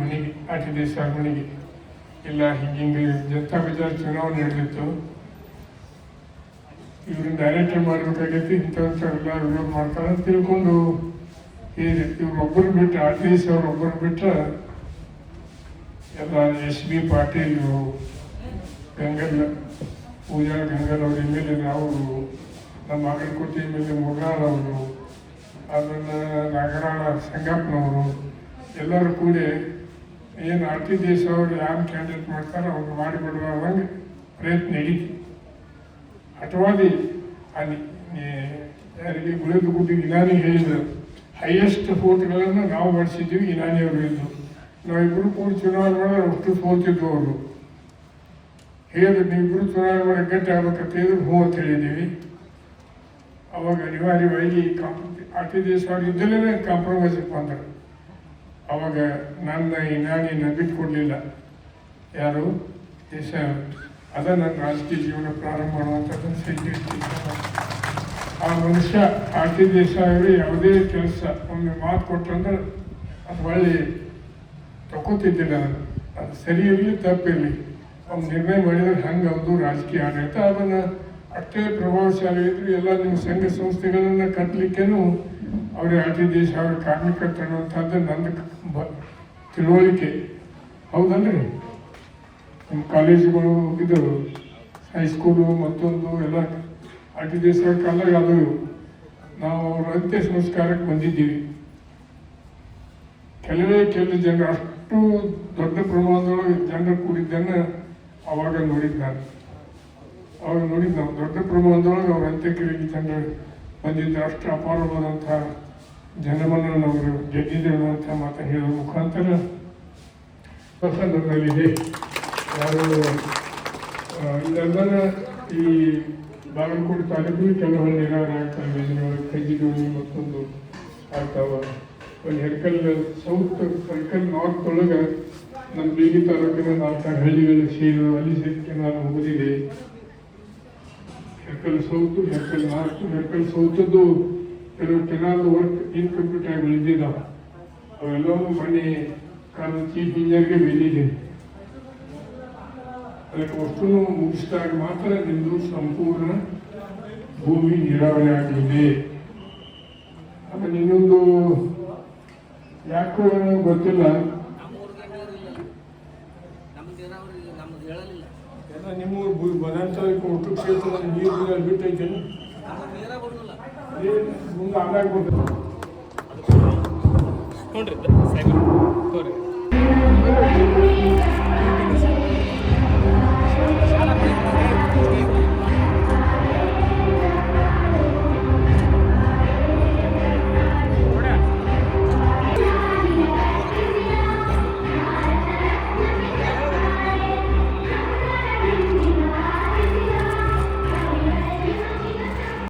ಮನೆಗೆ ಆಚೆ ದೇಶ ಮನೆಗೆ ಇಲ್ಲ ಹಿಂಗೆ ಜನತಾ ಬಜಾರ್ ಚುನಾವಣೆ ನಡೆದಿತ್ತು. ಇವ್ರನ್ನ ಡೈರೆಕ್ಟ್ ಮಾಡ್ಬೇಕಾಗೈತಿ ಇಂಥವ್ರೆಲ್ಲ ವಿರೋಧ ಮಾಡ್ತಾರೆ ತಿಳ್ಕೊಂಡು ಇವ್ರೊಬ್ಬರು ಬಿಟ್ಟು ಆರ್ ಟಿ ಎಸ್ ಅವ್ರೊಬ್ಬರು ಬಿಟ್ಟರೆ ಎಲ್ಲ ಎಸ್ ಬಿ ಪಾಟೀಲ್, ಗಂಗಲ್ ಪೂಜಾ ಗಂಗಲ್ ಅವ್ರ ಎಂ ಎಲ್ ಎ ಅವರು, ನಮ್ಮ Bagalkote M L A Mugar ಅವರು, ಅದನ್ನು ನಾಗರಾಳ ಸಂಗಪ್ಪನವರು, ಎಲ್ಲರೂ ಕೂಡಿ ಏನು ಆರ್ ಟಿ ದೇಶ ಅವರು ಯಾರು ಕ್ಯಾಂಡಿಡೇಟ್ ಮಾಡ್ತಾರೋ ಅವ್ರು ಮಾಡಿಬಿಡುವಂಗೆ ಪ್ರಯತ್ನ ಹಿಡಿತು ಹಠವಾದಿ ಅಲ್ಲಿ ಯಾರಿಗೆ ಗುಳಿದ ಗುಡ್ಡಿ ಇನಾನಿ ಹೇಳಿದರು. ಹೈಯೆಸ್ಟ್ ಫೋಟ್ಗಳನ್ನು ನಾವು ಮಾಡಿಸಿದ್ದೀವಿ ಇರಾನಿಯವರು ಅವರು ಇದ್ದು ನಾವಿಬ್ಬರು ಕೂಡ ಚುನಾವಣೆ ಮಾಡಿದ್ರೆ ಅಷ್ಟು ಸೋತಿದ್ದು ಅವರು. ಹೇಳಿದ್ರು ನೀವಿಬ್ಬರು ಚುನಾವಣೆ ಮಾಡಿ ಗಟ್ಟಿ ಆಗ್ಬೇಕಂತ ಹೇಳಿದ್ರು, ಹ್ಞೂ ಅಂತ ಹೇಳಿದ್ದೀವಿ. ಅವಾಗ ಅನಿವಾರ್ಯವಾಗಿ ಕಾಂಪ್ರ ಆರ್ ದೇಶ ಅವರು ಇದ್ದಲ್ಲೇ ಕಾಂಪ್ರಮೈಸ್ಗೆ ಬಂದರು. ಅವಾಗ ನನ್ನ ನಾನೇ ನಂಬಿಕೆ ಕೊಡಲಿಲ್ಲ. ಯಾರು? ದೇಶ ಅದ ನನ್ನ ರಾಜಕೀಯ ಜೀವನ ಪ್ರಾರಂಭ ಮಾಡುವಂಥದ್ದು ಸೈನ್ಯ ಆ ಮನುಷ್ಯ ಆರ್ ಟಿ ದೇಶ ಅವರು ಯಾವುದೇ ಕೆಲಸ, ಒಮ್ಮೆ ಮಾತು ಕೊಟ್ಟಂದ್ರೆ ಅದು ಒಳ್ಳೆ ತಗೋತಿದ್ದಿಲ್ಲ ನಾನು. ಅದು ಸರಿ ಇರಲಿ ತಪ್ಪಿರಲಿ ಅವ್ನು ನಿರ್ಣಯ ಮಾಡಿದ್ರೆ ಹಂಗೆ ಅವ್ರದ್ದು ರಾಜಕೀಯ ಆಡಳಿತ. ಅದನ್ನು ಅಷ್ಟೇ ಪ್ರಭಾವಶಾಲಿ ಇದ್ರು ಎಲ್ಲ ನಿಮ್ಮ ಸಂಘ ಸಂಸ್ಥೆಗಳನ್ನು ಕಟ್ಟಲಿಕ್ಕೇನು ಅವರೇ ಆರ್ ಟಿ ದೇಶ ಅವರ ಕಾರ್ಮಿಕ ಅನ್ನುವಂಥದ್ದು ನನ್ನ ಬ, ತಿಳುವಳಿಕೆ. ಹೌದಲ್ರಿ ನಮ್ಮ ಕಾಲೇಜುಗಳು ಇದು ಹೈಸ್ಕೂಲು ಮತ್ತೊಂದು ಎಲ್ಲ ಟಿ ದೇಶ ಕಾಲಾಗ ಅದು. ನಾವು ಅವರ ಅಂತ್ಯ ಸಂಸ್ಕಾರಕ್ಕೆ ಬಂದಿದ್ದೀವಿ. ಕೆಲವೇ ಕೆಲವು ಜನರು ಅಷ್ಟು ದೊಡ್ಡ ಪ್ರಮಾಣದೊಳಗೆ ಜನರು ಕೂಡಿದ್ದನ್ನು ಅವಾಗ ನೋಡಿದ್ದು ನಾನು. ಅವಾಗ ನೋಡಿದ್ದು ನಾವು ದೊಡ್ಡ ಪ್ರಮಾಣದೊಳಗೆ ಅವ್ರ ಅಂತ್ಯಕ್ರಿಯೆಗೆ ಜನರು ಬಂದಿದ್ದು ಅಷ್ಟು ಅಪಾರವಾದಂಥ ಜನಮನ್ನ ನಾವು ಗೆದ್ದಿದ್ದೇವೆ ಅಂತ ಮಾತು ಹೇಳುವ ಮುಖಾಂತರ ನನ್ನಲ್ಲಿದೆ ಯಾರು ಇದೆಲ್ಲ ಈ ಬಾಗಲಕೋಟೆ ತಾಲೂಕು ಕೆಲವೊಂದು ನೀರಾವರಿ ಒಳಗೆ ಕೈಜಿಡೋಣಿ ಮತ್ತೊಂದು ಆಗ್ತಾವ ಒಂದು ಹೆರ್ಕಲ್ ಸೌತ್ ಸರ್ಕಲ್ ನಾರ್ತ್ ಒಳಗೆ ನಮ್ಮ ಬೀಗಿ ತಾಲೂಕಿನ ನಾಲ್ಕು ಹಳ್ಳಿಗಳು ಸೇರಿ. ಅಲ್ಲಿ ಸೇರಿಕೆ ನಾನು ಹೋಗಿದೆ ಹೆರ್ಕಲ್ ಸೌತ್, ಹೆರ್ಕಲ್ ನಾರ್ತ್, ಹೆರ್ಕಲ್ ಸೌತದ್ದು ಕೆಲವು ಕೆನಾಲ್ ವರ್ಕ್ ಇನ್ಕಂಪ್ಲೀಟ್ ಆಗಿ ಉಳಿದಿದ್ದಾವೆ ಅವೆಲ್ಲವೂ ಮೊನ್ನೆ ಕಾಲ ಚೀಫ್ ಇಂಜಿನಿಯರ್ಗೆ ಬೆಳೆದಿದೆ. ಅದಕ್ಕೆ ವಸ್ತುನು ಮುಗಿಸಿದಾಗ ಮಾತ್ರ ನಿಮ್ಮದು ಸಂಪೂರ್ಣ ಭೂಮಿ ನೀರಾವರಿ ಆಗಲಿದೆ ಆಮೇಲೆ ಇನ್ನೊಂದು ಯಾಕೋ ಏನೋ ಗೊತ್ತಿಲ್ಲ. ನಿಮ್ಮೂರು ಬದಂತ ಒಟ್ಟು ಕ್ಷೇತ್ರ ನೀರು ಬಿಟ್ಟೈತೆ ನೋಡ್ರಿ ಸರಿ ತೋರಿ